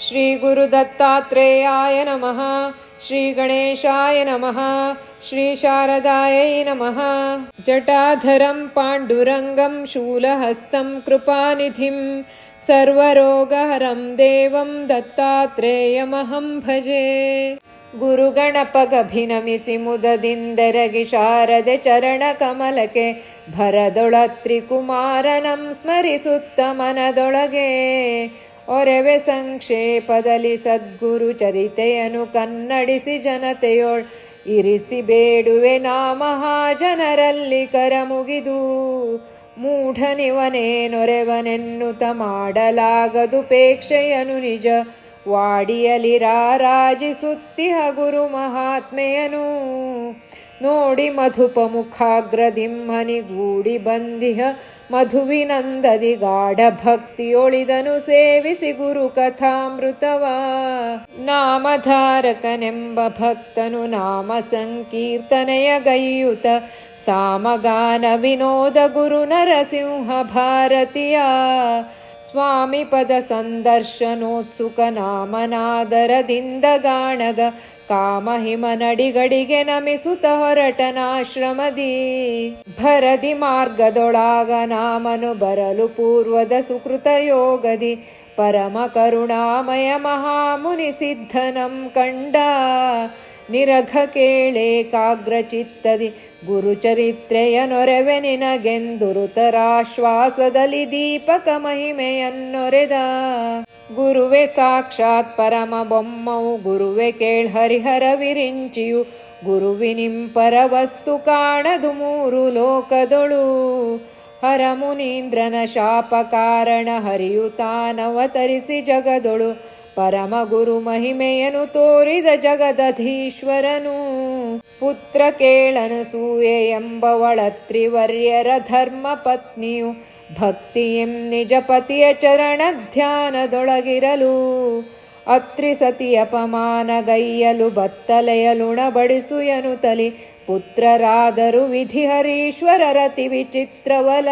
श्रीगुरुदत्तात्रेयाय नमः श्रीगणेशाय नमः श्रीशारदायै नमः। जटाधरं पाण्डुरङ्गं शूलहस्तं कृपानिधिं सर्वरोगहरं देवं दत्तात्रेयमहं भजे। गुरुगणपगभिनमिसि मुददिन्दरगि शारद चरणकमलके भरदोळत्रिकुमारनं स्मरिसुत्तमनदोळगे। ಒರೆವೆ ಸಂಕ್ಷೇಪದಲ್ಲಿ ಸದ್ಗುರು ಚರಿತೆಯನ್ನು ಕನ್ನಡಿಸಿ ಜನತೆಯೋಳ್ ಇರಿಸಿ ಬೇಡುವೆ ನಾ ಮಹಾಜನರಲ್ಲಿ ಕರಮುಗಿದು. ಮೂಢನಿವನೇನೊರೆವನೆನ್ನುತ ಮಾಡಲಾಗದು ಪೇಕ್ಷೆಯನು ನಿಜ. ವಾಡಿಯಲಿ ರಾರಾಜಿಸುತ್ತಿಹ ಗುರು ಮಹಾತ್ಮೆಯನು. ನೋಡಿ ಮಧುಪ ಗೂಡಿ ಬಂದಿಹ. ಮಧುವಿನಂದದಿ ಗಾಢ ಭಕ್ತಿಯೊಳಿದನು ಸೇವಿಸಿ ಗುರು ಕಥಾಮೃತವ. ನಾಮಧಾರಕನೆಂಬ ಭಕ್ತನು ನಾಮ ಸಂಕೀರ್ತನೆಯ ಗೈಯುತ. ಸಾಮಗಾನ ವಿನೋದ ಗುರು ನರಸಿಂಹ ಭಾರತೀಯ. ಸ್ವಾಮಿ ಪದ ಸಂದರ್ಶನೋತ್ಸುಕ ನಾಮನಾದರದಿಂದ ಗಾಣಗ ಕಾಮಹಿಮ ನಡಿಗಡಿಗೆ ನಮಿಸುತ್ತ ಹೊರಟನಾಶ್ರಮದಿ ಭರದಿ ಮಾರ್ಗದೊಳಾಗ ನಾಮನು ಬರಲು ಪೂರ್ವದ ಸುಕೃತ ಯೋಗದಿ. ಪರಮ ಕರುಣಾಮಯ ಮಹಾಮುನಿ ಸಿದ್ಧನಂ ಕಂಡ. ನಿರಘ ಕೇಳೇಕಾಗ್ರ ಚಿತ್ತದಿ. ಗುರುಚರಿತ್ರೆಯ ನೊರೆವೆ ನಿನಗೆಂದುರುತರಾಶ್ವಾಸದಲ್ಲಿ ದೀಪಕ ಮಹಿಮೆಯನ್ನೊರೆದ. ಗುರುವೆ ಸಾಕ್ಷಾತ್ ಪರಮ ಬೊಮ್ಮವು ಗುರುವೆ ಕೇಳ್ ಹರಿಹರ ವಿರಿಂಚಿಯು ಗುರುವಿನಿಂಪರ ವಸ್ತು ಕಾಣದು ಮೂರು ಲೋಕದೊಳು. ಹರ ಮುನೀಂದ್ರನ ಶಾಪ ಕಾರಣ ಹರಿಯು ತಾನವತರಿಸಿ ಜಗದೊಳು ಪರಮ ಗುರು ಮಹಿಮೆಯನು ತೋರಿದ ಜಗದಧೀಶ್ವರನು. ಪುತ್ರ ಕೇಳನ ಸೂಯೆ ಎಂಬವಳ ತ್ರಿವರ್ಯರ ಧರ್ಮ ಪತ್ನಿಯು ಭಕ್ತಿಯಂ ನಿಜಪತಿಯ ಚರಣ ಧ್ಯಾನದೊಳಗಿರಲು ಅತ್ರಿ ಸತಿ ಅಪಮಾನಗೈಯಲು ಬತ್ತಲೆಯಲುಣ ಬಡಿಸು ಎನುತಲಿ ಪುತ್ರರಾದರು ವಿಧಿ ಹರೀಶ್ವರರತಿ ವಿಚಿತ್ರವಲ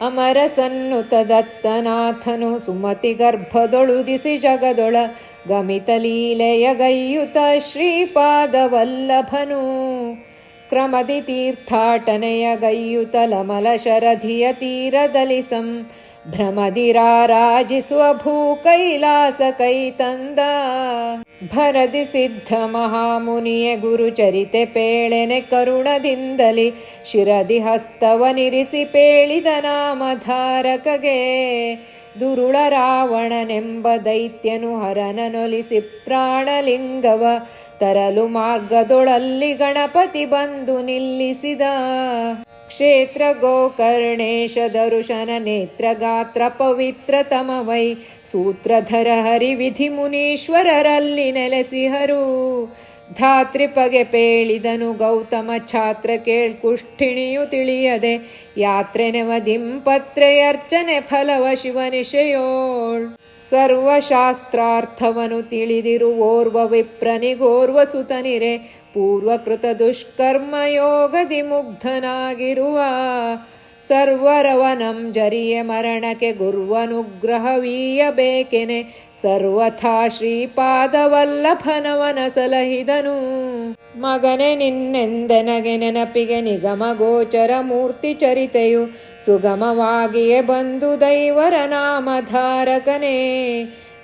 ಅಮರ ಸನ್ನುತ ದತ್ತನಾಥನು ಸುಮತಿ ಗರ್ಭದೊಳುದಿಸಿ ಜಗದೊಳ, ಗಮಿತ ಲೀಲೆಯ ಗೈಯುತ ಶ್ರೀಪಾದವಲ್ಲಭನು. ಕ್ರಮದಿ ತೀರ್ಥಾಟನೆಯ ಗೈಯುತಲಮಲಶರಧಿಯ ತೀರದಲಿಸಂ. ಭ್ರಮದಿರಾರಾಜಿಸುವ ಭೂ ಕೈಲಾಸ ಕೈ ತಂದ. ಭರದಿ ಸಿದ್ಧ ಮಹಾಮುನಿಯ ಗುರುಚರಿತೆ ಪೇಳೆನೆ ಕರುಣದಿಂದಲಿ. ಶಿರದಿ ಹಸ್ತವನಿರಿಸಿ ಪೇಳಿದ ನಾಮಧಾರಕಗೆ. ದುರುಳ ರಾವಣನೆಂಬ ದೈತ್ಯನು ಹರನನೊಲಿಸಿ ಪ್ರಾಣಲಿಂಗವ. ತರಲು ಮಾರ್ಗದೊಳಲ್ಲಿ ಗಣಪತಿ ಬಂದು ನಿಲ್ಲಿಸಿದ. ಕ್ಷೇತ್ರ ಗೋಕರ್ಣೇಶ ದರುಶನ ನೇತ್ರ ಗಾತ್ರ ಪವಿತ್ರ ತಮವೈ. ಸೂತ್ರಧರ ಹರಿ ವಿಧಿ ಮುನೀಶ್ವರರಲ್ಲಿ ನೆಲೆಸಿಹರು ಧಾತ್ರಿಪಗೆ ಪೇಳಿದನು ಗೌತಮ ಛಾತ್ರ ಕೇಳ್ ಕುಷ್ಠಿಣಿಯು ತಿಳಿಯದೆ. ಯಾತ್ರೆ ನೆವದಿಂಪತ್ರೆಯರ್ಚನೆ ಫಲವ ಶಿವನಿಶಯೋಳ್ ಸರ್ವಶಾಸ್ತ್ರಾರ್ಥವನು ತಿಳಿದಿರು ಓರ್ವ ವಿಪ್ರನಿಗೋರ್ವ ಸುತನಿರೆ ಪೂರ್ವಕೃತ ದುಷ್ಕರ್ಮ ಯೋಗದಿ ಮುಗ್ಧನಾಗಿರುವ ಸರ್ವರವನಂ ಜರಿಯ ಮರಣಕ್ಕೆ ಗುರುವನುಗ್ರಹವೀಯಬೇಕೆನೆ. ಸರ್ವಥಾ ಶ್ರೀಪಾದವಲ್ಲಭನವನ ಸಲಹಿದನು. ಮಗನೆ, ನಿನ್ನೆಂದೆನಗೆ ನೆನಪಿಗೆ ನಿಗಮ ಗೋಚರ ಮೂರ್ತಿ ಚರಿತೆಯು ಸುಗಮವಾಗಿಯೇ ಬಂದು ದೈವರ ನಾಮಧಾರಕನೇ.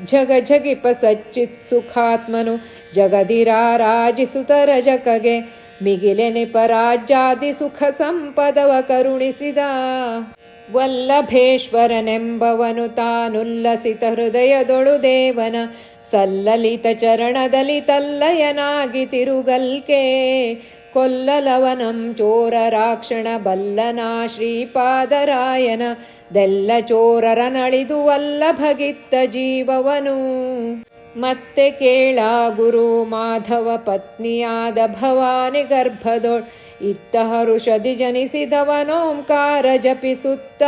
ಜಗ ಜಗಿಪ ಸಚ್ಚಿತ್ ಸುಖಾತ್ಮನು ಜಗದಿರಾರಾಜಿಸುತ್ತ ರಜಕಗೆ ಮಿಗಿಲೆನೆ ಪರಾಜ್ಯಾದಿ ಸುಖ ಸಂಪದವ ಕರುಣಿಸಿದ ವಲ್ಲಭೇಶ್ವರನೆಂಬವನು ತಾನುಲ್ಲಸಿತ ಹೃದಯದೊಳು ದೇವನ ಸಲ್ಲಲಿತ ಚರಣದಲ್ಲಿ ತಲ್ಲಯನಾಗಿ ತಿರುಗಲ್ಕೆ. ಕೊಲ್ಲಲವನಂ ಚೋರ ರಾಕ್ಷಣ ಬಲ್ಲನ ಶ್ರೀಪಾದರಾಯನ ದೆಲ್ಲ ಚೋರರ ನಳಿದು ವಲ್ಲಭಗಿತ್ತ ಜೀವವನು. ಮತ್ತೆ ಕೇಳ ಗುರು ಮಾಧವ ಪತ್ನಿಯಾದ ಭವಾನಿ ಗರ್ಭದೋಳ್. ಇತ್ತ ಹರುಷದಿ ಜನಿಸಿದವನೋಂಕಾರ ಜಪಿಸುತ್ತ.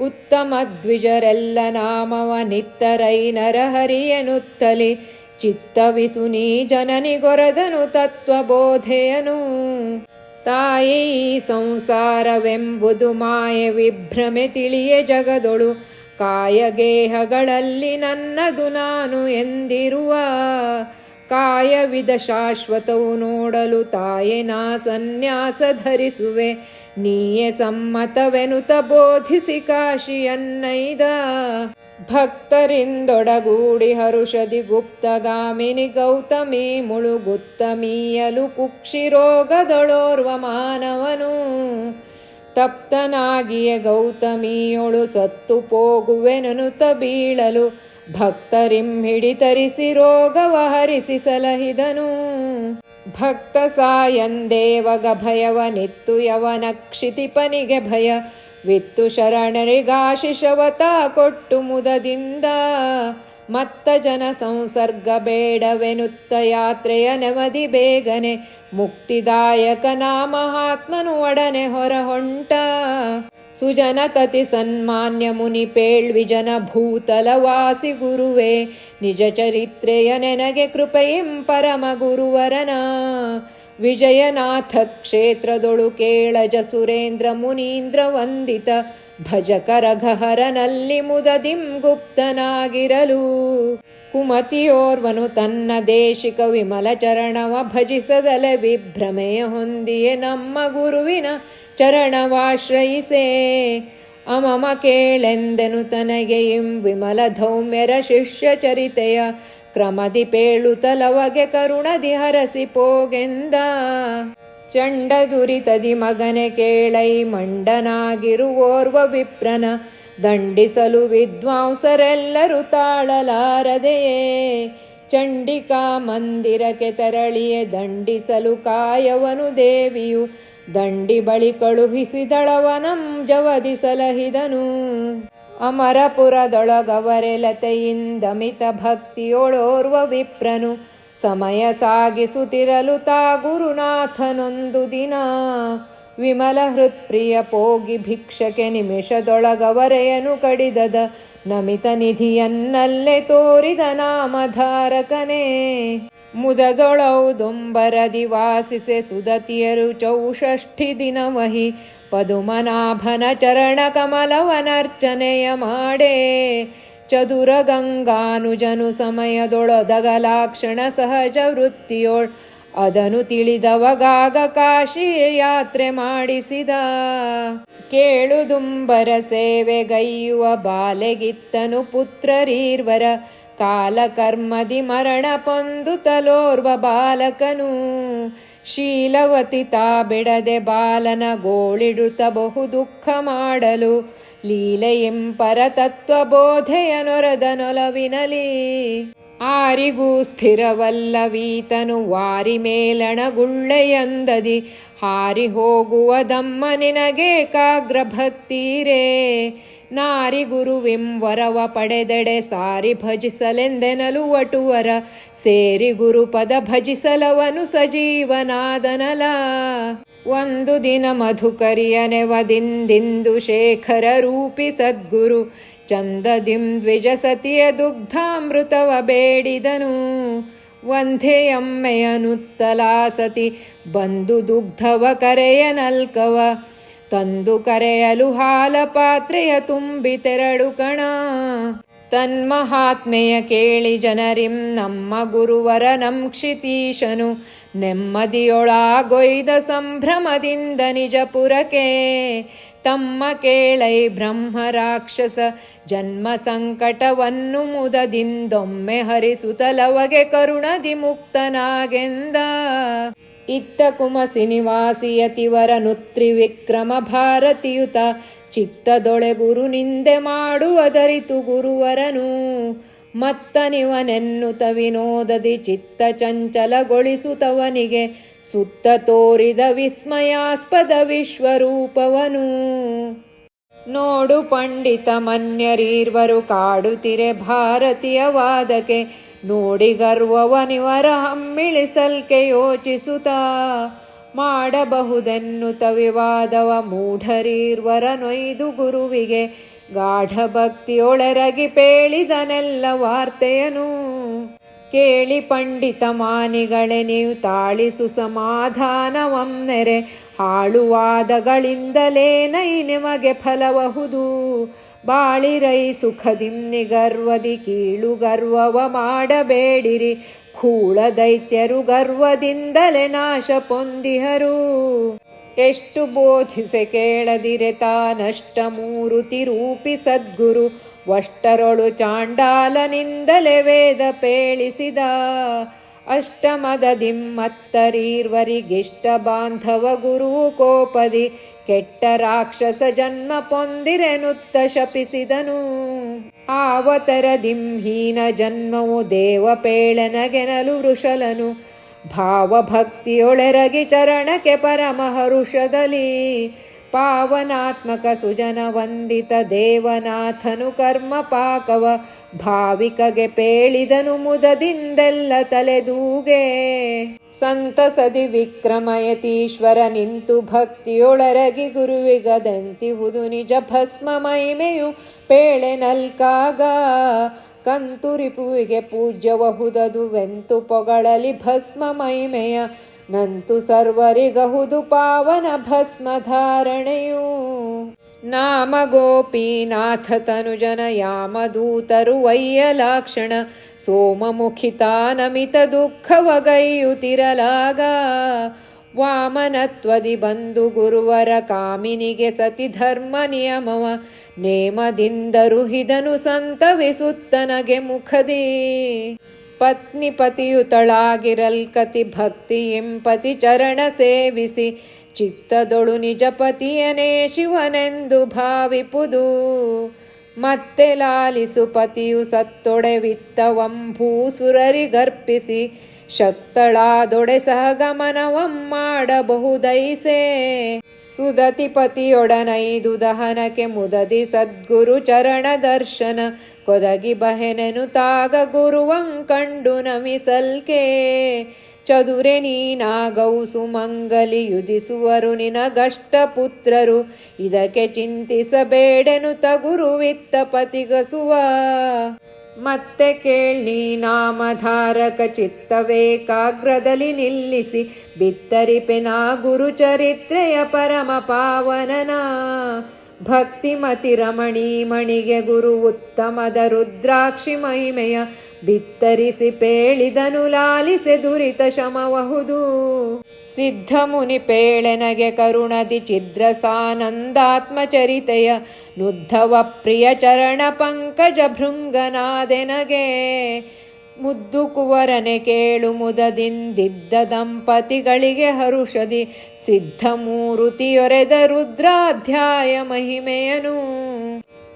ಉತ್ತಮ ದ್ವಿಜರೆಲ್ಲ ನಾಮವ ನಿತ್ತರೈ ಹರಿಯನುತ್ತಲಿ ಚಿತ್ತವಿಸುನಿ ಜನನಿಗೊರದನು ತತ್ವಬೋಧೆಯನು. ತಾಯಿ ಸಂಸಾರವೆಂಬುದು ಮಾಯೆ ವಿಭ್ರಮೆ ತಿಳಿಯೇ ಜಗದೊಳು. ಕಾಯಗೇಹಗಳಲ್ಲಿ ನನ್ನದು ನಾನು ಎಂದಿರುವ ಕಾಯವಿದ ಶಾಶ್ವತವು ನೋಡಲು ತಾಯೆ ನಾ ಸನ್ಯಾಸ ಧರಿಸುವೆ. ನೀಯೇ ಸಮ್ಮತವೆನುತ ಬೋಧಿಸಿ ಕಾಶಿಯನ್ನೈದ. ಭಕ್ತರಿಂದೊಡಗೂಡಿ ಹರುಷದಿ ಗುಪ್ತಗಾಮಿನಿ ಗೌತಮಿ ಮುಳುಗುತ್ತ ಮೀಯಲು ಕುಕ್ಷಿರೋಗದೊಳೋರ್ವ ಮಾನವನು. ತಪ್ತನಾಗಿಯೇ ಗೌತಮಿಯೊಳು ಸತ್ತು ಪೋಗುವೆನನುತ ಬೀಳಲು ಭಕ್ತರಿಂ ಹಿಡಿತರಿಸಿ ರೋಗವ ಹರಿಸಿ ಸಲಹಿದನು. ಭಕ್ತ ಸಾಯಂದೇವಗ ಭಯವನಿತ್ತು ಯವನ ಕ್ಷಿತಿಪನಿಗೆ ಭಯ. ವಿತ್ತು ಶರಣರಿಗಾಶಿಷವತ ಕೊಟ್ಟು ಮುದದಿಂದ. ಮತ್ತ ಜನ ಸಂಸರ್ಗ ಬೇಡವೆನುತ್ತ ಯಾತ್ರೆಯ ನೆವದಿ ಬೇಗನೆ ಮುಕ್ತಿದಾಯಕನ ಮಹಾತ್ಮನು ಒಡನೆ ಹೊರಹೊಂಟ. ಸುಜನ ತತಿ ಸನ್ಮಾನ್ಯ ಮುನಿ ಪೇಳ್ವಿಜನ ಭೂತಲವಾಸಿ ಗುರುವೇ, ನಿಜ ಚರಿತ್ರೆಯ ನೆನಗೆ ಕೃಪೆಯಿಂ ಪರಮ ಗುರುವರನ. ವಿಜಯನಾಥ ಕ್ಷೇತ್ರದೊಳು ಕೇಳಜ ಸುರೇಂದ್ರ ಮುನೀಂದ್ರ ವಂದಿತ ಭಜಕರ ಘಹರನಲ್ಲಿ ಮುದದಿಂ ಗುಪ್ತನಾಗಿರಲು. ಕುಮತಿಯೋರ್ವನು ತನ್ನ ದೇಶಿಕ ವಿಮಲ ಚರಣವ ಭಜಿಸದಲೆ ವಿಭ್ರಮೆಯ ಹೊಂದಿಯೇ ನಮ್ಮ ಗುರುವಿನ ಚರಣವಾಶ್ರಯಿಸೇ. ಅಮಮ ಕೇಳೆಂದೆನು ತನಗೆ ಇಂ ವಿಮಲ ಧೌಮ್ಯರ ಶಿಷ್ಯ ಚರಿತೆಯ ಕ್ರಮದಿ ಪೇಳುತಲವಗೆ ಕರುಣದಿ ಹರಸಿ ಪೋಗೆಂದ. ಚಂಡ ದುರಿತದಿ ಮಗನೆ ಕೇಳೈ ಮಂಡನಾಗಿರುವೋರ್ವ ವಿಪ್ರನ ದಂಡಿಸಲು ವಿದ್ವಾಂಸರೆಲ್ಲರೂ ತಾಳಲಾರದೆಯೇ ಚಂಡಿಕಾ ಮಂದಿರಕ್ಕೆ ತೆರಳಿಯೇ ದಂಡಿಸಲು ಕಾಯವನು ದೇವಿಯು ದಂಡಿ ಬಳಿ ಕಳುಹಿಸಿದಳವನಂ ಜವದಿ ಸಲಹಿದನು ಅಮರಪುರದೊಳಗವರೆಲತೆಯಿಂದ ಮಿತ ಭಕ್ತಿಯೊಳೋರ್ವ ವಿಪ್ರನು ಸಮಯ ಸಾಗಿಸುತ್ತಿರಲು ತಾ ಗುರುನಾಥನೊಂದು ದಿನ. ವಿಮಲ ಹೃತ್ಪ್ರಿಯ ಪೋಗಿ ಭಿಕ್ಷಕೆ ನಿಮಿಷದೊಳಗವರೆಯನು ಕಡಿದದ. ನಮಿತ ನಿಧಿಯನ್ನಲ್ಲೇ ತೋರಿದ ನಾಮಧಾರಕನೇ. ಮುದದೊಳೌದುಂಬರದಿ ವಾಸಿಸೆ ಸುದತಿಯರು ಚೌಷಷ್ಠಿ ದಿನವಹಿ ಪದುಮನಾಭನ ಚರಣ ಕಮಲವನರ್ಚನೆಯ ಮಾಡೇ. ಚದುರ ಗಂಗಾನುಜನು ಸಮಯದೊಳೊದಗಲಾಕ್ಷಣ ಸಹಜ ವೃತ್ತಿಯೋಳ್ ಅದನು ತಿಳಿದವಗಾಗ ಕಾಶಿ ಯಾತ್ರೆ ಮಾಡಿಸಿದ. ಕೇಳುದುಂಬರ ಸೇವೆಗೈಯುವ ಬಾಲೆಗಿತ್ತನು ಪುತ್ರರೀರ್ವರ ಕಾಲಕರ್ಮದಿ ಮರಣ ಪೊಂದು ತಲೋರ್ವ ಬಾಲಕನು. ಶೀಲವತಿ ತಾ ಬಿಡದೆ ಬಾಲನ ಗೋಳಿಡುತ್ತ ಬಹು ದುಃಖ ಮಾಡಲು ಲೀಲೆಯೆಂ ಪರತತ್ವ ಬೋಧೆಯ ನೊರದ ನೊಲವಿನಲಿ ಆರಿಗೂ ಸ್ಥಿರವಲ್ಲವೀತನು ವಾರಿ ಮೇಲಣಗುಳ್ಳೆಯಂದದಿ. ಹಾರಿ ಹೋಗುವದಮ್ಮ ನಿನಗೆ ಭಕ್ತೀರೇ ನಾರಿ ಗುರುವಿಂ ವರವ ಪಡೆದೆಡೆ ಸಾರಿ ಭಜಿಸಲೆಂದೆನಲು ವಟುವರ. ಸೇರಿ ಗುರುಪದ ಭಜಿಸಲವನು ಸಜೀವನಾದನಲ. ಒಂದು ದಿನ ಮಧುಕರಿಯ ನೆವದಿಂದಿಂದು ಶೇಖರ ರೂಪಿ ಸದ್ಗುರು. ಚಂದದಿಂ ದ್ವಿಜ ಸತಿಯ ದುಗ್ಧಾಮೃತವ ಬೇಡಿದನು. ವಂಧೆಯಮ್ಮೆಯನುತ್ತಲಾ ಸತಿ ಬಂದು ದುಗ್ಧವ ಕರೆಯ ನಲ್ಕವ. ತಂದು ಕರೆಯಲು ಹಾಲ ಪಾತ್ರೆಯ ತುಂಬಿ ತೆರಳು ಕಣ. ತನ್ಮಹಾತ್ಮೆಯ ಕೇಳಿ ಜನರಿಂ ನಮ್ಮ ಗುರುವರ ಕ್ಷಿತೀಶನು ನೆಮ್ಮದಿಯೊಳಾಗೊಯ್ದ ಸಂಭ್ರಮದಿಂದ ನಿಜಪುರಕ್ಕೆ. ತಮ್ಮ ಕೇಳೈ ಬ್ರಹ್ಮ ರಾಕ್ಷಸ ಜನ್ಮ ಸಂಕಟವನ್ನು ಮುದದಿಂದೊಮ್ಮೆ ಹರಿಸುತ್ತಲವಗೆ ಕರುಣದಿ ಮುಕ್ತನಾಗೆಂದ ಇತ್ತ ಕುಮಸಿ ವಿಕ್ರಮ ಭಾರತಿಯುತ ಚಿತ್ತದೊಳೆ ಗುರು ನಿಂದೆ ಮಾಡುವದರಿತು ಗುರುವರನು. ಮತ್ತನಿವನೆನ್ನುತ ವಿನೋದದಿ ಚಿತ್ತ ಚಂಚಲಗೊಳಿಸುತ್ತವನಿಗೆ ಸುತ್ತ ತೋರಿದ ವಿಸ್ಮಯಾಸ್ಪದ ವಿಶ್ವರೂಪವನು. ನೋಡು ಪಂಡಿತ ಮನ್ಯರೀರ್ವರು ಕಾಡುತ್ತಿರೆ ಭಾರತೀಯ ವಾದಕ್ಕೆ ನೋಡಿ ಗರ್ವವನಿವರ ಹಮ್ಮಿಳಿಸಲ್ಕೆ ಯೋಚಿಸುತ್ತಾ ಮಾಡಬಹುದೆನ್ನುತ ವಿವಾದವ ಮೂಢರೀರ್ವರ ನೊಯ್ದು ಗುರುವಿಗೆ ಗಾಢ ಭಕ್ತಿಯೊಳರಗಿ ಪೇಳಿದನೆಲ್ಲ ವಾರ್ತೆಯನು. ಕೇಳಿ ಪಂಡಿತ ಮಾನಿಗಳೇ, ನೀವು ತಾಳಿಸು ಸಮಾಧಾನವಂ ನೆರೆ. ಹಾಳುವಾದಗಳಿಂದಲೇ ನೈ ನಿಮಗೆ ಫಲಬಹುದು ಬಾಳಿರೈ ಸುಖದಿಂ ನಿಗರ್ವದಿ ಕೀಳು ಗರ್ವವ ಮಾಡಬೇಡಿರಿ. ಕೂಳ ದೈತ್ಯರು ಗರ್ವದಿಂದಲೇ ನಾಶ ಪೊಂದಿಹರು. ಎಷ್ಟು ಬೋಧಿಸೆ ಕೇಳದಿರೆ ತಾನಷ್ಟ ಮೂರುತಿ ರೂಪಿ ಸದ್ಗುರು. ವಷ್ಟರೊಳು ಚಾಂಡಾಲನಿಂದಲೇ ವೇದ ಪೇಳಿಸಿದ. ಅಷ್ಟಮದ ದಿಮ್ಮತ್ತರೀರ್ವರಿಗಿಷ್ಟ ಬಾಂಧವ ಗುರು ಕೋಪದಿ. ಕೆಟ್ಟ ರಾಕ್ಷಸ ಜನ್ಮ ಪೊಂದಿರೆನುತ್ತ ಶಪಿಸಿದನು. ಆವತರ ದಿಂಹೀನ ಜನ್ಮವು ದೇವ ಪೇಳನಗೆನಲು ವೃಷಲನು. ಭಾವಭಕ್ತಿಯೊಳೆರಗಿ ಚರಣಕ್ಕೆ ಪರಮ ಹರುಷದಲ್ಲಿ ಪಾವನಾತ್ಮಕ ಸುಜನ ವಂದಿತ ದೇವನಾಥನು ಕರ್ಮ ಪಾಕವ, ಭಾವಿಕಗೆ ಪೇಳಿದನು ಮುದದಿಂದೆಲ್ಲ ತಲೆದೂಗೆ. ಸಂತಸದಿ ವಿಕ್ರಮಯತೀಶ್ವರ ನಿಂತು ಭಕ್ತಿಯೊಳರಗಿ ಗುರುವಿಗದಂತಿಹುದು ನಿಜ ಭಸ್ಮ ಮಹಿಮೆಯು ಪೇಳೆ ನಲ್ಕಾಗ. ಕಂತುರಿಪುವಿಗೆ ಪೂಜ್ಯವಹುದದು ವೆಂತು ಪೊಗಳಲಿ ಭಸ್ಮ ಮಹಿಮೆಯ ನಂತು ಸರ್ವರಿಗಹುದು ಪಾವನ ಭಸ್ಮ ಧಾರಣೆಯು ನಾಮ ಗೋಪೀನಾಥ ತನುಜನ ಯಾಮದೂತರು ವಯ್ಯಲಾಕ್ಷಣ ಸೋಮಮುಖಿತಾನಮಿತ ದುಃಖವಗೈಯುತಿರಲಾಗ ವಾಮನತ್ವದಿ ಬಂದು ಗುರುವರ ಕಾಮಿನಿಗೆ ಸತಿ ಧರ್ಮ ನಿಯಮವ ನೇಮದಿಂದರು ಹಿದನು ಸಂತವಿಸುತ್ತನಗೆ ಮುಖದಿ. ಪತ್ನಿ ಪತಿಯುತಳಾಗಿರಲ್ಕತಿ ಭಕ್ತಿ ಇಂಪತಿ ಚರಣ ಸೇವಿಸಿ. ಚಿತ್ತದೊಳು ನಿಜ ಪತಿಯನೇ ಶಿವನೆಂದು ಭಾವಿಪುದು. ಮತ್ತೆ ಲಾಲಿಸು ಪತಿಯು ಸತ್ತೊಡೆ ಗರ್ಪಿಸಿ. ಶಕ್ತಳಾದೊಡೆ ಸಹಗಮನವಂ ಮಾಡಬಹುದೈಸೆ. ಸುದತಿ ಪತಿಯೊಡನೈದು ದಹನಕ್ಕೆ ಮುದದಿ ಸದ್ಗುರು ಚರಣ ದರ್ಶನ. ಕೊದಗಿ ಬಹೆನೆನು ತಾಗ ಗುರುವಂ ಕಂಡು ನಮಿಸಲ್ಕೆ. ಚದುರೆ ನೀನಾಗವು ಸುಮಂಗಲಿ ಯುಧಿಸುವರು ನಿನಗಷ್ಟ ಪುತ್ರರು. ಇದಕ್ಕೆ ಚಿಂತಿಸಬೇಡೆನು ತಗುರುವಿತ್ತ ಪತಿಗಸುವ. ಮತ್ತೆ ಕೇಳಿ ನಾಮಧಾರಕ ಚಿತ್ತವೇಕಾಗ್ರದಲ್ಲಿ ನಿಲ್ಲಿಸಿ ಗುರು ಗುರುಚರಿತ್ರೆಯ ಪರಮ ಪಾವನನ. ಭಕ್ತಿಮತಿ ರಮಣಿ ಮಣಿಗೆ ಗುರು ಉತ್ತಮದ ರುದ್ರಾಕ್ಷಿ ಮಹಿಮೆಯ ಬಿತ್ತರಿಸಿ ಪೇಳಿದನು ಲಾಲಿಸೆ ದುರಿತ ಶಮವಹುದು. ಸಿದ್ಧ ಮುನಿ ಪೇಳೆನಗೆ ಕರುಣದಿ ಚಿದ್ರಸಾನಂದಾತ್ಮ ಚರಿತೆಯ ನುದ್ಧವ ಪ್ರಿಯ ಚರಣ ಪಂಕಜ ಭೃಂಗನಾದೆನಗೆ. ಮುದ್ದು ಕುವರನೆ ಕೇಳು ಮುದದಿಂದಿದ್ದ ದಂಪತಿಗಳಿಗೆ ಹರುಷದಿ ಸಿದ್ಧ ಮೂರುತಿಯೊರೆದ ರುದ್ರಾಧ್ಯಾಯ ಮಹಿಮೆಯನು.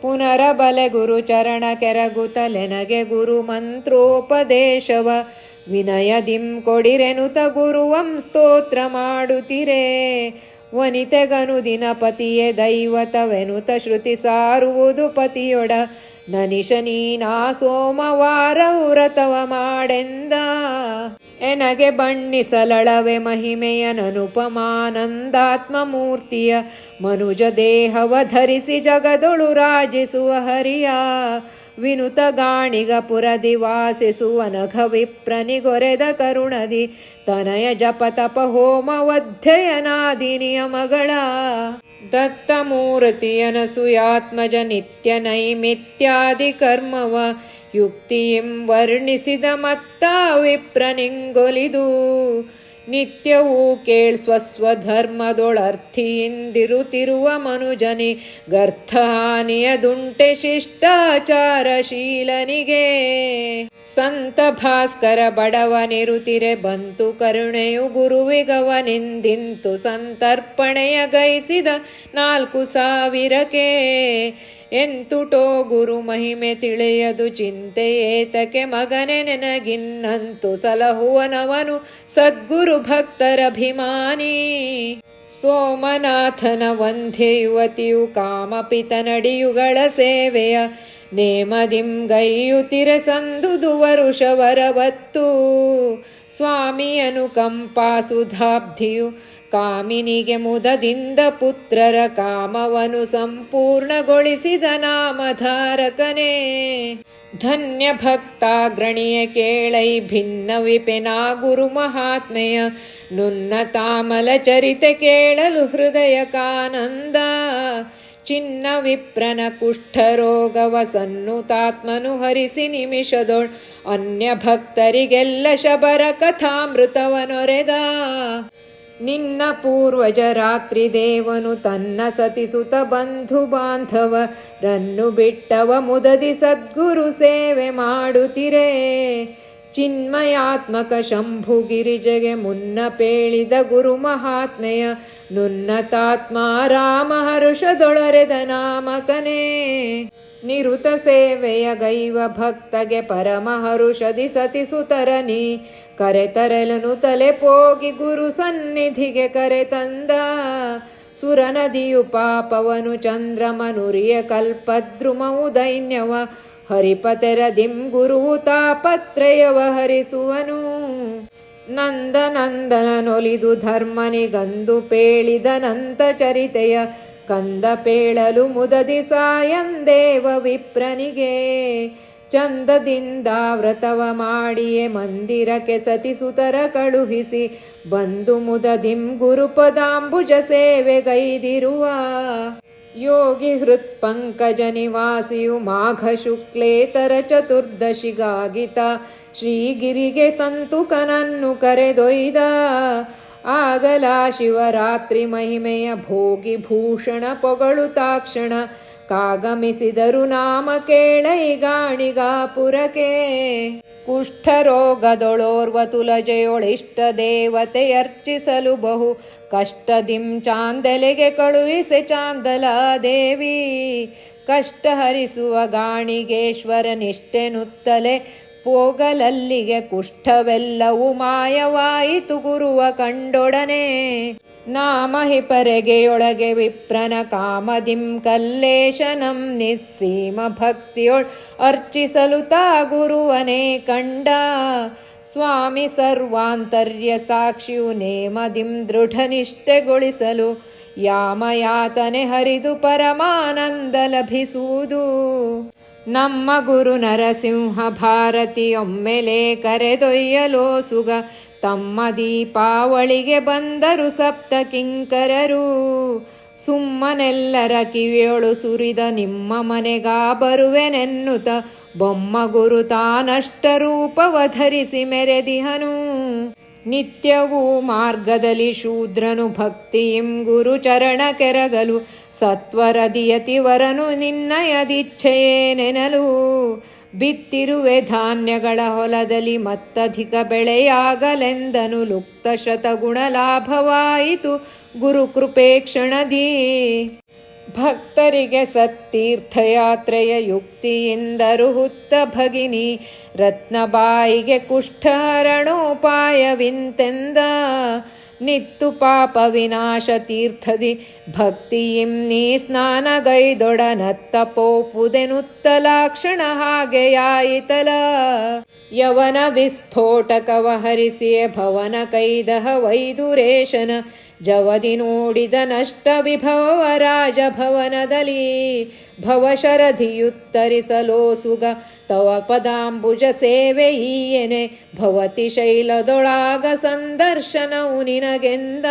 ಪುನರಬಲೆ ಗುರು ಚರಣ ಕೆರಗುತಲೆನಗೆ ಗುರು ಮಂತ್ರೋಪದೇಶವ. ವಿನಯದಿಂ ಕೊಡಿರೆನುತ ಗುರುವಂ ಸ್ತೋತ್ರ ಮಾಡುತ್ತಿರೇ. ವನಿತೆಗನು ದಿನಪತಿಯೇ ದೈವತವೆನುತ ಶ್ರುತಿ ಸಾರುವುದು ಪತಿಯೊಡ. ನನಿಶ ನೀನಾ ಸೋಮವಾರ ವ್ರತವ ಮಾಡೆಂದ. ಎನಗೆ ಬಣ್ಣಿಸಲಳವೆ ಮಹಿಮೆಯ ನನುಪಮಾನಂದಾತ್ಮ ಮೂರ್ತಿಯ ಮನುಜ ದೇಹವ ಧರಿಸಿ ಜಗದೊಳು ರಾಜಿಸುವ ಹರಿಯ. ವಿನುತ ಗಾಣಿಗ ಪುರದಿ ವಾಸಿಸುವ ನಖ ವಿಪ್ರನಿಗೊರೆದ ಕರುಣದಿ. ತನಯ ಜಪ ತಪ ಹೋಮ ನಿಯಮಗಳ. ದತ್ತಮೂರ್ತಿಯನಸುಯಾತ್ಮಜ ನಿತ್ಯ ನೈಮಿತ್ಯಾದಿ ಕರ್ಮವ ಯುಕ್ತಿಯಂ ವರ್ಣಿಸಿದ ಮತ್ತ ವಿಪ್ರನಿಂಗೊಲಿದು ನಿತ್ಯವೂ ಕೇಳ್ ಸ್ವಸ್ವಧರ್ಮದೊಳರ್ಥಿಯಿಂದಿರುತ್ತಿರುವ ಮನುಜನಿ ಗರ್ಥಹಾನಿಯದುಂಟೆ ಶಿಷ್ಟಾಚಾರಶೀಲನಿಗೆ. ಸಂತ ಭಾಸ್ಕರ ಬಡವನಿರುತಿರೆ ಬಂತು ಕರುಣೆಯು ಗುರುವಿಗವನಿಂದಿಂತು ಸಂತರ್ಪಣೆಯ ಗೈಸಿದ ನಾಲ್ಕು ಸಾವಿರಕ್ಕೆ. ಎಂತುಟೋ ಗುರು ಮಹಿಮೆ ತಿಳಿಯದು ಚಿಂತೆ ಏತಕೆ ಮಗನೆ ನೆನಗಿನ್ನಂತು ಸಲಹುವನವನು ಸದ್ಗುರು ಭಕ್ತರಭಿಮಾನಿ. ಸೋಮನಾಥನ ವಂಧ್ಯ ಯುವತಿಯು ಕಾಮಪಿತ ನಡಿಯುಗಳ ಸೇವೆಯ ನೇಮದಿಂ ಸಂದುದು ವರುಷವರವತ್ತು ಸ್ವಾಮಿಯನು ಕಂಪಾ ಸುಧಾಬ್ಧಿಯು ಕಾಮಿನಿಗೆ ಮುದದಿಂದ ಪುತ್ರರ ಕಾಮವನು ಸಂಪೂರ್ಣಗೊಳಿಸಿದ ನಾಮಧಾರಕನೇ. ಧನ್ಯ ಭಕ್ತಾಗ್ರಣಿಯ ಕೇಳೈ ಭಿನ್ನ ವಿಪೆನಾ ಗುರು ಮಹಾತ್ಮೆಯ. ನುನ್ನ ತಾಮಲ ಚರಿತೆ ಕೇಳಲು ಹೃದಯ ಕಾನಂದ. ಚಿನ್ನ ವಿಪ್ರನ ಕುಷ್ಠರೋಗವ ಸನ್ನುತಾತ್ಮನು ಹರಿಸಿ ನಿಮಿಷದೊಳ್. ಅನ್ಯ ಭಕ್ತರಿಗೆಲ್ಲ ಶಬರ ಕಥಾಮೃತವನೊರೆದ. ನಿನ್ನ ಪೂರ್ವಜ ರಾತ್ರಿ ದೇವನು ತನ್ನ ಸತಿಸುತ ಬಂಧು ಬಾಂಧವ ರನ್ನು ಬಿಟ್ಟವ ಮುದದಿ ಸದ್ಗುರು ಸೇವೆ ಮಾಡುತ್ತಿರೇ. ಚಿನ್ಮಯಾತ್ಮಕ ಶಂಭು ಗಿರಿಜಗೆ ಮುನ್ನ ಪೇಳಿದ ಗುರು ಮಹಾತ್ಮೆಯ ನುನ್ನತಾತ್ಮ ರಾಮ ಹರುಷದೊಳರೆದ ನಾಮಕನೇ. ನಿರುತ ಸೇವೆಯ ಗೈವ ಭಕ್ತಗೆ ಪರಮ ಹರುಷದಿ ಸತಿಸುತರನಿ ಕರೆತರಲನು ತಲೆ ಪೋಗಿ ಗುರು ಸನ್ನಿಧಿಗೆ ಕರೆ ತಂದ. ಸುರನದಿಯು ಪಾಪವನು ಚಂದ್ರಮನುರಿಯ ಕಲ್ಪದ್ರುಮವು ದೈನ್ಯವ ಹರಿಪತೆರದಿಂ ಗುರು ತಾಪತ್ರಯವ ಹರಿಸುವನು. ನಂದನಂದನನೊಲಿದು ಧರ್ಮನಿಗಂದು ಪೇಳಿದ ನಂತ ಚರಿತೆಯ, ಕಂದ ಪೇಳಲು ಮುದದಿ ಸಾಯಂದೇವ ವಿಪ್ರನಿಗೆ. ಚಂದದಿಂದ ವ್ರತವ ಮಾಡಿಯೇ ಮಂದಿರಕ್ಕೆ ಸತಿಸುತರ ಕಳುಹಿಸಿ, ಬಂದು ಮುದದಿಂ ಗುರುಪದಾಂಬುಜ ಸೇವೆಗೈದಿರುವ ಯೋಗಿ ಹೃತ್ಪಂಕಜ ನಿವಾಸಿಯು ಮಾಘ ಶುಕ್ಲೇತರ ಚತುರ್ದಶಿಗಾಗಿತ ಶ್ರೀಗಿರಿಗೆ ತಂತುಕನನ್ನು ಕರೆದೊಯ್ದ. ಆಗಲ ಶಿವರಾತ್ರಿ ಮಹಿಮೆಯ ಭೋಗಿ ಭೂಷಣ ಪೊಗಳುತಾಕ್ಷಣ ಕಾಗಮಿಸಿದರು ನಾಮ ಕೇಳೈಗಾಣಿಗಾಪುರಕೆ ಕುಷ್ಠರೋಗದೊಳೋರ್ವ ತುಲಜೆಯೊಳಿಷ್ಟ ದೇವತೆಯರ್ಚಿಸಲು ಬಹು ಕಷ್ಟದಿಂ ಚಾಂದಲೆಗೆ ಕಳುಹಿಸೆ ಚಾಂದಲ ದೇವಿ. ಕಷ್ಟ ಹರಿಸುವ ಗಾಣಿಗೇಶ್ವರ ನಿಷ್ಠೆನುತ್ತಲೆ ಪೋಗಲಲ್ಲಿಗೆ ಕುಷ್ಠವೆಲ್ಲವೂ ಮಾಯವಾಯಿತು ಗುರುವ ಕಂಡೊಡನೆ. ನಾಮಹಿ ಪರೆಗೆಯೊಳಗೆ ವಿಪ್ರನ ಕಾಮದಿಂ ಕಲ್ಲೇಶನಂ ನಿಸ್ಸೀಮ ಭಕ್ತಿಯೊಳ್ ಅರ್ಚಿಸಲು ತಾ ಗುರುವನೇ ಕಂಡ. ಸ್ವಾಮಿ ಸರ್ವಾಂತರ್ಯ ಸಾಕ್ಷಿಯು ನೇಮದಿಂ ದೃಢ ನಿಷ್ಠೆಗೊಳಿಸಲು ಯಾಮಯಾತನೆ ಹರಿದು ಪರಮಾನಂದ ಲಭಿಸುವುದು. ನಮ್ಮ ಗುರು ನರಸಿಂಹ ಭಾರತಿಯೊಮ್ಮೆಲೆ ಕರೆದೊಯ್ಯಲೋ ಸುಗ ತಮ್ಮ ದೀಪಾವಳಿಗೆ ಬಂದರು ಸಪ್ತ ಕಿಂಕರರು. ಸುಮ್ಮನೆಲ್ಲರ ಕಿವಿಯೊಳು ಸುರಿದ ನಿಮ್ಮ ಮನೆಗಾ ಬರುವೆನೆನ್ನುತ ಬೊಮ್ಮ ಗುರು ತಾನಷ್ಟ ರೂಪವ ಧರಿಸಿ ಮೆರೆದಿಹನು. ನಿತ್ಯವೂ ಮಾರ್ಗದಲ್ಲಿ ಶೂದ್ರನು ಭಕ್ತಿಯಿಂ ಗುರು ಚರಣ ಕೆರಗಲು ಸತ್ವರದಿಯತಿವರನು ನಿನ್ನಯದಿಚ್ಛೆಯೇ ನೆನಲು ಬಿತ್ತಿರುವೆ ಧಾನ್ಯಗಳ ಹೊಲದಲ್ಲಿ ಮತ್ತಧಿಕ ಬೆಳೆಯಾಗಲೆಂದನು ಲುಪ್ತ ಶತಗುಣ ಲಾಭವಾಯಿತು. ಗುರು ಕೃಪೆ ಕ್ಷಣದಿ. ಭಕ್ತರಿಗೆ ಸತ್ತೀರ್ಥಯಾತ್ರೆಯ ಯುಕ್ತಿಯಿಂದರು ಹುತ್ತ ಭಗಿನಿ. ರತ್ನಬಾಯಿಗೆ ಕುಷ್ಠಹರಣೋಪಾಯವಿಂತೆಂದ ನಿತ್ತು ಪಾಪ ವಿನಾಶ ತೀರ್ಥದಿ ಭಕ್ತಿಯಿಂ ನೀ ಸ್ನಾನಗೈದೊಡನತ್ತ ಪೋಪುದೆನುತ್ತಲಾಕ್ಷಣ ಹಾಗೆಯಾಯಿತಲ ಯವನ ವಿಸ್ಫೋಟಕವ ಹರಿಸಿಯೇ ಭವನ ಕೈದಹ ವೈದುರೇಶನ ಜವದಿ ನೋಡಿದ ನಷ್ಟ ವಿಭವ ರಾಜಭವನದಲ್ಲಿ ಭವಶರಧಿಯುತ್ತರಿಸಲೋ ಸುಗ ತವ ಪದಾಂಬುಜ ಸೇವೆ ಈಯನೆ ಭವತಿ ಶೈಲದೊಳಾಗ ಸಂದರ್ಶನವು ನಿನಗೆಂದ.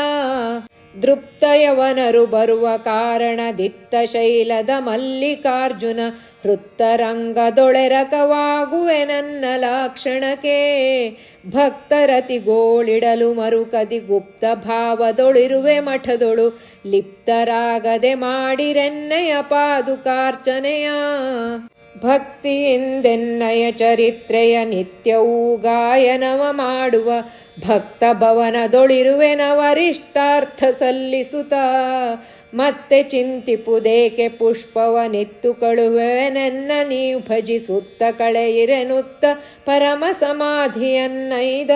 ದೃಪ್ತಯವನರು ಬರುವ ಕಾರಣದಿತ್ತ ಶೈಲದ ಮಲ್ಲಿಕಾರ್ಜುನ ಹೃತ್ತರಂಗದೊಳೆರಕವಾಗುವೆ ನನ್ನ ಲಾಕ್ಷಣಕ್ಕೆ. ಭಕ್ತರತಿಗೋಳಿಡಲು ಮರುಕದಿ ಗುಪ್ತ ಭಾವದೊಳಿರುವೆ ಮಠದೊಳು. ಲಿಪ್ತರಾಗದೆ ಮಾಡಿರೆನ್ನಯ ಪಾದುಕಾರ್ಚನೆಯ. ಭಕ್ತಿಯಿಂದೆನ್ನಯ ಚರಿತ್ರೆಯ ನಿತ್ಯವೂ ಗಾಯನವ ಮಾಡುವ. ಭಕ್ತ ಭವನದೊಳಿರುವೆನವರಿಷ್ಟಾರ್ಥ ಸಲ್ಲಿಸುತ್ತ. ಮತ್ತೆ ಚಿಂತಿಪುದೇಕೆ ಪುಷ್ಪವ ನಿತ್ತು ಕಳುವೆನೆನ್ನ ನೀವು ಭಜಿಸುತ್ತ ಕಳೆಯಿರೆನುತ್ತ ಪರಮ ಸಮಾಧಿಯನ್ನೈದ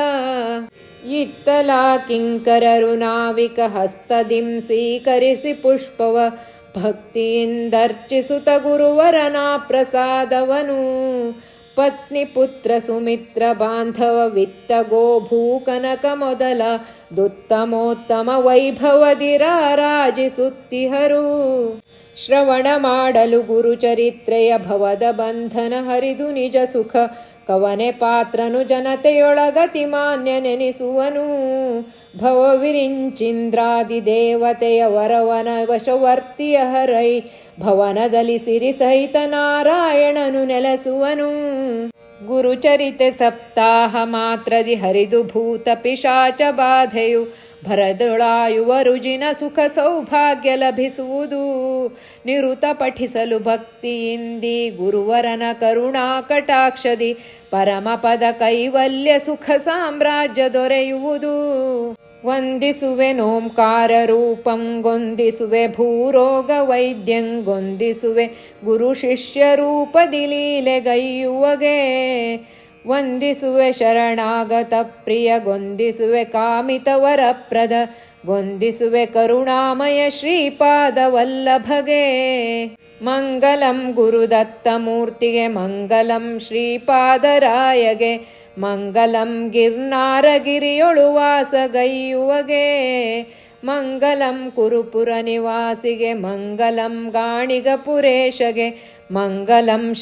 ಇತ್ತಲ ಕಿಂಕರರು ನಾವಿಕ ಹಸ್ತದಿಂ ಸ್ವೀಕರಿಸಿ ಪುಷ್ಪವ ಭಕ್ತಿಯಿಂದರ್ಚಿಸುತ್ತ ಗುರುವರನ ಪ್ರಸಾದವನು ಪತ್ನಿ ಪುತ್ರ ಸುಮಿತ್ರ ಬಾಂಧವ ವಿತ್ತ ಗೋಭೂಕನಕ ಮೊದಲ ದುತ್ತಮೋತ್ತಮ ವೈಭವದಿರ ರಾಜಿಸುತ್ತಿಹರು ಶ್ರವಣ ಮಾಡಲು ಗುರುಚರಿತ್ರೆಯ ಭವದ ಬಂಧನ ಹರಿದು ನಿಜ ಸುಖ ಕವನೆ ಪಾತ್ರನು ಜನತೆಯೊಳಗತಿ ಮಾನ್ಯ ನೆನೆಸುವನು ಭವವಿರಿಂಚಿಂದ್ರಾದಿ ದೇವತೆಯ ವರವನ ವಶವರ್ತಿಯ ಹರೈ ಭವನದಲ್ಲಿ ಸಿರಿ ಸಹಿತ ನಾರಾಯಣನು ನೆಲೆಸುವನು. ಗುರುಚರಿತೆ ಸಪ್ತಾಹ ಮಾತ್ರದಿ ಹರಿದು ಭೂತ ಪಿಶಾಚ ಬಾಧೆಯು ಭರದೊಳಾಯುವ ರುಜಿನ ಸುಖ ಸೌಭಾಗ್ಯ ಲಭಿಸುವುದು. ನಿರುತ ಪಠಿಸಲು ಭಕ್ತಿಯಿಂದಿ ಗುರುವರನ ಕರುಣಾ ಕಟಾಕ್ಷದಿ, ಪರಮಪದ ಕೈವಲ್ಯ ಸುಖ ಸಾಮ್ರಾಜ್ಯ ದೊರೆಯುವುದು. ವಂದಿಸುವೆ ನೋಂಕಾರ ರೂಪಂ, ಗೊಂದಿಸುವೆ ಭೂರೋಗ ವೈದ್ಯಂಗೊಂದಿಸುವೆ ಗುರು ಶಿಷ್ಯ ರೂಪದಿ ಲೀಲೆಗೈಯುವಗೆ ವಂದಿಸುವೆ ಶರಣಾಗತ ಪ್ರಿಯ, ಗೊಂದಿಸುವೆ ಕಾಮಿತ ವರಪ್ರದ ಗೊಂದಿಸುವೆ ಕರುಣಾಮಯ ಶ್ರೀಪಾದ ವಲ್ಲಭಗೆ ಮಂಗಲಂ ಗುರುದತ್ತ ಮೂರ್ತಿಗೆ, ಮಂಗಲಂ ಶ್ರೀಪಾದರಾಯಗೆ, ಮಂಗಲಂ ಗಿರ್ನಾರಗಿರಿಯೊಳು ವಾಸಗೈಯುವಗೆ. ಮಂಗಲಂ ಕುರುಪುರ ನಿವಾಸಿಗೆ, ಮಂಗಲಂ ಗಾಣಿಗ मङ्गलं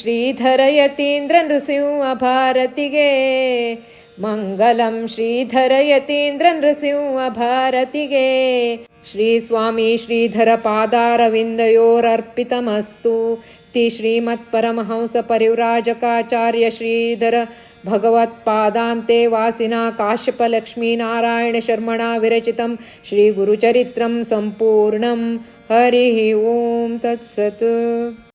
भारतिगे मङ्गलं श्रीधरयतीन्द्रनृसिंहभारतिगे। श्रीस्वामी श्रीधरपादारविन्दयोरर्पितमस्तु। ति श्रीमत्परमहंसपरिव्राजकाचार्य श्रीधर भगवत्पादान्ते वासिना काश्यपलक्ष्मीनारायणशर्मणा विरचितं श्रीगुरुचरित्रं सम्पूर्णं। हरिः ॐ तत्सत्।